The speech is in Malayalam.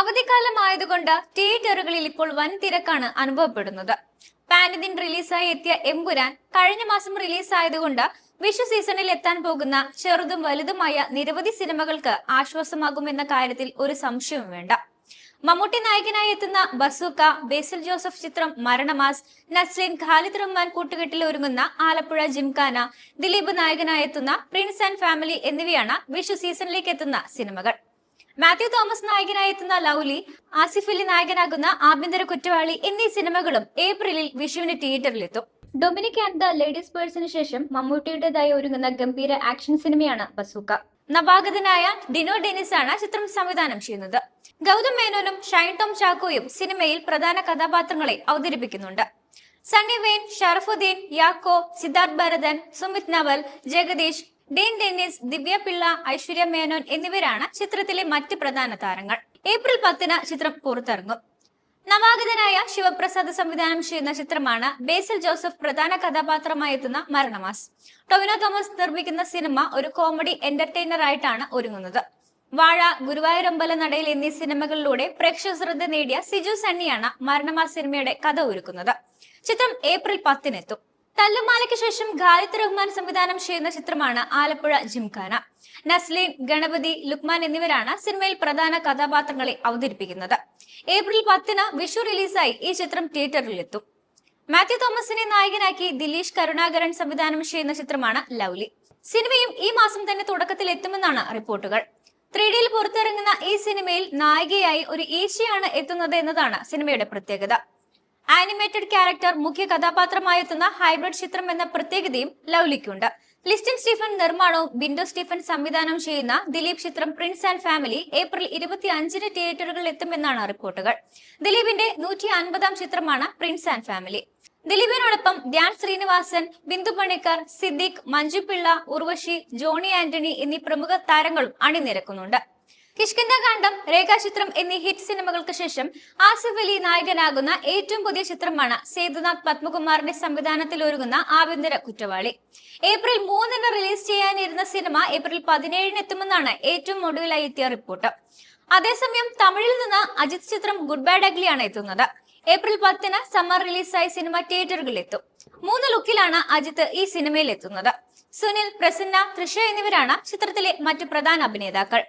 അവധിക്കാലമായതുകൊണ്ട് തിയേറ്ററുകളിൽ ഇപ്പോൾ വൻ തിരക്കാണ് അനുഭവപ്പെടുന്നത്. പാനിദിൻ റിലീസായി എത്തിയ എമ്പുരാൻ കഴിഞ്ഞ മാസം റിലീസായതുകൊണ്ട് വിഷു സീസണിൽ എത്താൻ പോകുന്ന ചെറുതും വലുതുമായ നിരവധി സിനിമകൾക്ക് ആശ്വാസമാകുമെന്ന കാര്യത്തിൽ ഒരു സംശയവും വേണ്ട. മമ്മൂട്ടി നായകനായി എത്തുന്ന ബസൂക്ക ബേസിൽ ജോസഫ് ചിത്രം മരണമാസ് നസ്ലിൻ ഖാലിദ് റഹ്മാൻ കൂട്ടുകെട്ടിൽ ഒരുങ്ങുന്ന ആലപ്പുഴ ജിംഖാന ദിലീപ് നായകനായി എത്തുന്ന പ്രിൻസ് ആൻഡ് ഫാമിലി എന്നിവയാണ് വിഷു സീസണിലേക്ക് എത്തുന്ന സിനിമകൾ. മാത്യു തോമസ് നായകനായി എത്തുന്ന ലൗലി ആസിഫ് അലി നായകനാകുന്ന ആഭ്യന്തര കുറ്റവാളി എന്നീ സിനിമകളും ഏപ്രിലിൽ വിഷുവിന് തിയേറ്ററിലെത്തും. ഡൊമിനിക് ആൻഡ് ദ ലേഡീസ് പേഴ്സിന് ശേഷം മമ്മൂട്ടിയുടേതായി ഒരുങ്ങുന്ന ഗംഭീര ആക്ഷൻ സിനിമയാണ് ബസൂക്ക. നവാഗതനായ ഡിനോ ഡെനിസ് ആണ് ചിത്രം സംവിധാനം ചെയ്യുന്നത്. ഗൗതം മേനോനും ഷൈൻ ടോം ചാക്കോയും സിനിമയിൽ പ്രധാന കഥാപാത്രങ്ങളെ അവതരിപ്പിക്കുന്നുണ്ട്. സണ്ണി വെയിൻ ഷറഫുദ്ദീൻ യാക്കോ സിദ്ധാർത്ഥ് ഭരതൻ സുമിത് നവൽ ജഗദീഷ് ഡീൻ ഡെന്നിസ് ദിവ്യ പിള്ള ഐശ്വര്യ മേനോൻ എന്നിവരാണ് ചിത്രത്തിലെ മറ്റ് പ്രധാന താരങ്ങൾ. ഏപ്രിൽ പത്തിന് ചിത്രം പുറത്തിറങ്ങും. നവാഗതനായ ശിവപ്രസാദ് സംവിധാനം ചെയ്യുന്ന ചിത്രമാണ് ബേസിൽ ജോസഫ് പ്രധാന കഥാപാത്രമായി എത്തുന്ന മരണമാസ്. ടൊവിനോ തോമസ് നിർമ്മിക്കുന്ന സിനിമ ഒരു കോമഡി എന്റർടൈനർ ആയിട്ടാണ് ഒരുങ്ങുന്നത്. വാഴ ഗുരുവായൂരമ്പല നടയിൽ എന്നീ സിനിമകളിലൂടെ പ്രേക്ഷക ശ്രദ്ധ നേടിയ സിജു സണ്ണിയാണ് മരണമാസ് സിനിമയുടെ കഥ ഒരുക്കുന്നത്. ചിത്രം ഏപ്രിൽ പത്തിനെത്തും. തല്ലുമാലയ്ക്ക് ശേഷം ഖാലിദ് റഹ്മാൻ സംവിധാനം ചെയ്യുന്ന ചിത്രമാണ് ആലപ്പുഴ ജിംഖാന. നസ്ലീൻ ഗണപതി ലുക്മാൻ എന്നിവരാണ് സിനിമയിൽ പ്രധാന കഥാപാത്രങ്ങളെ അവതരിപ്പിക്കുന്നത്. ഏപ്രിൽ പത്തിന് വിഷു റിലീസായി ഈ ചിത്രം തിയേറ്ററിലെത്തും. മാത്യു തോമസിനെ നായകനാക്കി ദിലീഷ് കരുണാകരൻ സംവിധാനം ചെയ്യുന്ന ചിത്രമാണ് ലൗലി. സിനിമയും ഈ മാസം തന്നെ തുടക്കത്തിൽ എത്തുമെന്നാണ് റിപ്പോർട്ടുകൾ. ത്രീ ഡിയിൽ പുറത്തിറങ്ങുന്ന ഈ സിനിമയിൽ നായികയായി ഒരു ഈശയാണ് എത്തുന്നത് എന്നതാണ് സിനിമയുടെ പ്രത്യേകത. ആനിമേറ്റഡ് ക്യാരക്ടർ മുഖ്യ കഥാപാത്രമായി എത്തുന്ന ഹൈബ്രിഡ് ചിത്രം എന്ന പ്രത്യേകതയും ലൗലിക്കുണ്ട്. ലിസ്റ്റിൻ സ്റ്റീഫൻ നിർമ്മാണവും ബിൻഡോ സ്റ്റീഫൻ സംവിധാനം ചെയ്യുന്ന ദിലീപ് ചിത്രം പ്രിൻസ് ആൻഡ് ഫാമിലി ഏപ്രിൽ ഇരുപത്തി അഞ്ചിന് തിയേറ്ററുകളിൽ എത്തുമെന്നാണ് റിപ്പോർട്ടുകൾ. ദിലീപിന്റെ നൂറ്റി അൻപതാം ചിത്രമാണ് പ്രിൻസ് ആൻഡ് ഫാമിലി ദിലീപിനോടൊപ്പം ധ്യാൻ ശ്രീനിവാസൻ ബിന്ദു പണിക്കർ സിദ്ദിഖ് മഞ്ജു പിള്ള ഉർവശി ജോണി ആന്റണി എന്നീ പ്രമുഖ താരങ്ങളും അണിനിരക്കുന്നുണ്ട്. കിഷ്കിന്ദ കാണ്ഡം രേഖാചിത്രം എന്നീ ഹിറ്റ് സിനിമകൾക്ക് ശേഷം ആസിഫ് അലി നായകനാകുന്ന ഏറ്റവും പുതിയ ചിത്രമാണ് സേതുനാഥ് പത്മകുമാറിന്റെ സംവിധാനത്തിൽ ഒരുങ്ങുന്ന ആഭ്യന്തര കുറ്റവാളി. ഏപ്രിൽ മൂന്നിന് റിലീസ് ചെയ്യാനിരുന്ന സിനിമ ഏപ്രിൽ പതിനേഴിന് എത്തുമെന്നാണ് ഏറ്റവും ഒടുവിലായി എത്തിയ റിപ്പോർട്ട്. അതേസമയം തമിഴിൽ നിന്ന് അജിത് ചിത്രം ഗുഡ് ബാഡ് അഗ്ലിയാണ് എത്തുന്നത്. ഏപ്രിൽ പത്തിന് സമ്മർ റിലീസായി സിനിമ തിയേറ്ററുകളിൽ എത്തും. മൂന്ന് ലുക്കിലാണ് അജിത്ത് ഈ സിനിമയിൽ എത്തുന്നത്. സുനിൽ പ്രസന്ന തൃഷ എന്നിവരാണ് ചിത്രത്തിലെ മറ്റു പ്രധാന അഭിനേതാക്കൾ.